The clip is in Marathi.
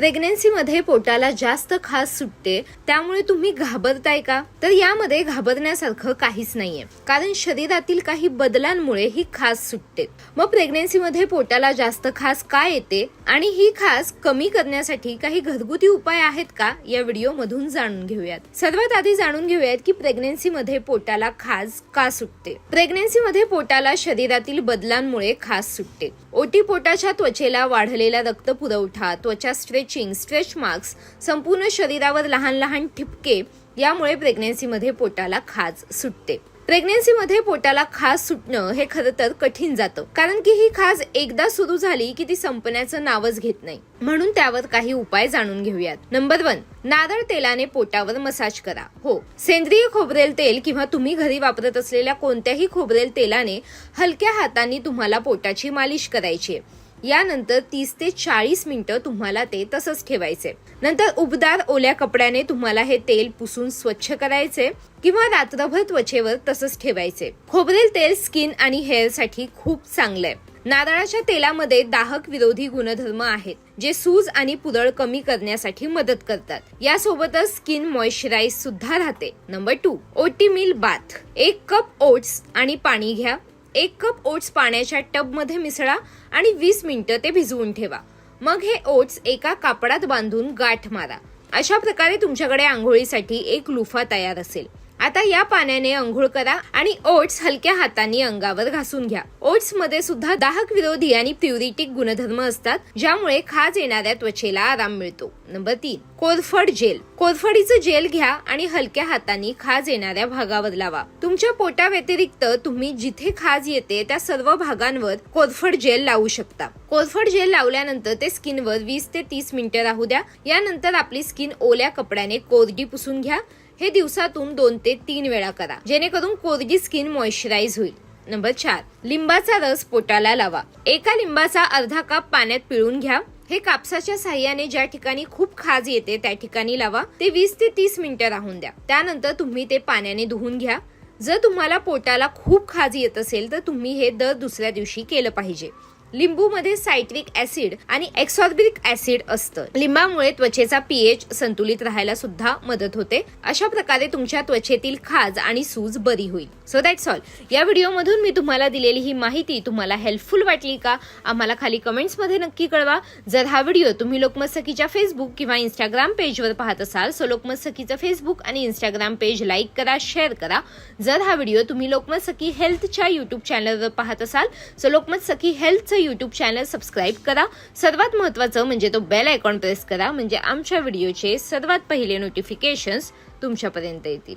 प्रेग्नेन्सीमध्ये पोटाला जास्त खास सुटते त्यामुळे तुम्ही घाबरताय का? तर यामध्ये घाबरण्यासारखं काहीच नाहीये. कारण शरीरातील काही बदलांमुळे ही खास सुटते. मग प्रेग्नेन्सीमध्ये पोटाला जास्त खास का येते? आणि ही खास कमी करण्यासाठी काही घरगुती उपाय आहेत का? या व्हिडिओ मधून जाणून घेऊयात. सर्वात आधी जाणून घेऊयात की प्रेग्नेन्सीमध्ये पोटाला खास का सुटते? प्रेग्नेन्सीमध्ये पोटाला शरीरातील बदलांमुळे खास सुटते. ओटी पोटाच्या त्वचेला वाढलेला रक्त पुरवठा त्वचा स्ट्रेचिंग स्ट्रेच मार्क्स संपूर्ण शरीरावर लहान लहान ठिपके यामुळे प्रेग्नेन्सीमध्ये पोटाला खाज सुटते. प्रेग्नेन्सीमध्ये पोटाला खाज सुटणं हे खरं तर कठीण जातं कारण की ही खाज एकदा सुरू झाली की ती संपण्याचं नावच घेत नाही. म्हणून त्यावर काही उपाय जाणून घेऊयात. नंबर वन नारळ तेलाने पोटावर मसाज करा. हो सेंद्रिय खोबरेल तेल किंवा तुम्ही घरी वापरत असलेल्या कोणत्याही खोबरेल तेलाने हलक्या हातांनी तुम्हाला पोटाची मालिश करायची आहे. यानंतर तीस ते चाळीस मिनिटं तुम्हाला ते तसंच ठेवायचे. नंतर उबदार ओल्या कपड्याने तुम्हाला हे तेल पुसून स्वच्छ करायचे किंवा रात्रभर त्वचेवर तसंच ठेवायचे. खोबरेल तेल स्किन आणि हेअरसाठी खूप चांगलं आहे. नारळाच्या तेलामध्ये दाहक विरोधी गुणधर्म आहेत जे सूज आणि पुरळ कमी करण्यासाठी मदत करतात. यासोबतच स्किन मॉइश्चराईज सुद्धा राहते. Number two oat milk bath. एक कप ओट्स आणि पाणी घ्या. एक कप ओट्स पाण्याच्या टबमध्ये मिसळा आणि वीस मिनिटं ते भिजवून ठेवा. मग हे ओट्स एका कापडात बांधून गाठ मारा. अशा प्रकारे तुमच्याकडे आंघोळीसाठी एक लुफा तयार असेल. आता या पाण्याने अंघोळ करा आणि ओट्स हलक्या हातांनी अंगावर घासून घ्या. ओट्समध्ये सुद्धा दाहक विरोधी आणि प्युरिटिक गुणधर्म असतात ज्यामुळे खाज येणाऱ्या त्वचेला आराम मिळतो. नंबर तीन कोरफड जेल. कोरफडीचं जेल घ्या आणि हलक्या हातांनी खाज येणाऱ्या भागावर लावा. तुमच्या पोटा व्यतिरिक्त तुम्ही जिथे खाज येते त्या सर्व भागांवर कोरफड जेल लावू शकता. कोरफड जेल लावल्यानंतर ते स्किनवर वीस ते तीस मिनिटं राहू द्या. यानंतर आपली स्किन ओल्या कपड्याने कोरडी पुसून घ्या. हे दिवसातून दोन ते तीन वेळा करा. जेणेकरून कोरडी स्किन मॉइश्चराइज होईल. नंबर चार लिंबाचा रस पोटाला लावा. एका लिंबाचा अर्धा कप पाण्यात पिळून घ्या. हे कापसाच्या साह्याने ज्या ठिकाणी खूप खाज येते त्या ठिकाणी लावा. ते वीस ते तीस मिनिटं राहून द्या. त्यानंतर तुम्ही ते पाण्याने धुवून घ्या. जर तुम्हाला पोटाला खूप खाज येत असेल तर तुम्ही हे दर दुसऱ्या दिवशी केलं पाहिजे. लिंबूमध्ये सायट्रिक ऍसिड आणि एक्सॉर्बिक ऍसिड असतं. लिंबामुळे त्वचेचा पीएच संतुलित राहायला सुद्धा मदत होते. अशा प्रकारे तुमच्या त्वचेतील खाज आणि सूज बरी होईल. सो दॅट्स ऑल या व्हिडिओमधून मी तुम्हाला दिलेली ही माहिती तुम्हाला हेल्पफुल वाटली का? आम्हाला खाली कमेंट्समध्ये नक्की कळवा. जर हा व्हिडिओ तुम्ही लोकमत सखीच्या फेसबुक किंवा इंस्टाग्राम पेजवर पाहत असाल सो लोकमत सखीचं फेसबुक आणि इंस्टाग्राम पेज लाईक करा शेअर करा. जर हा व्हिडिओ तुम्ही लोकमत सखी हेल्थच्या युट्यूब चॅनलवर पाहत असाल सो लोकमत सखी हेल्थचं यूट्यूब चॅनल सबस्क्राईब करा. सर्वात महत्त्वाचं म्हणजे तो बेल आयकॉन प्रेस करा. म्हणजे आमच्या व्हिडिओचे सर्वात पहिले नोटिफिकेशन्स तुमच्यापर्यंत येतील.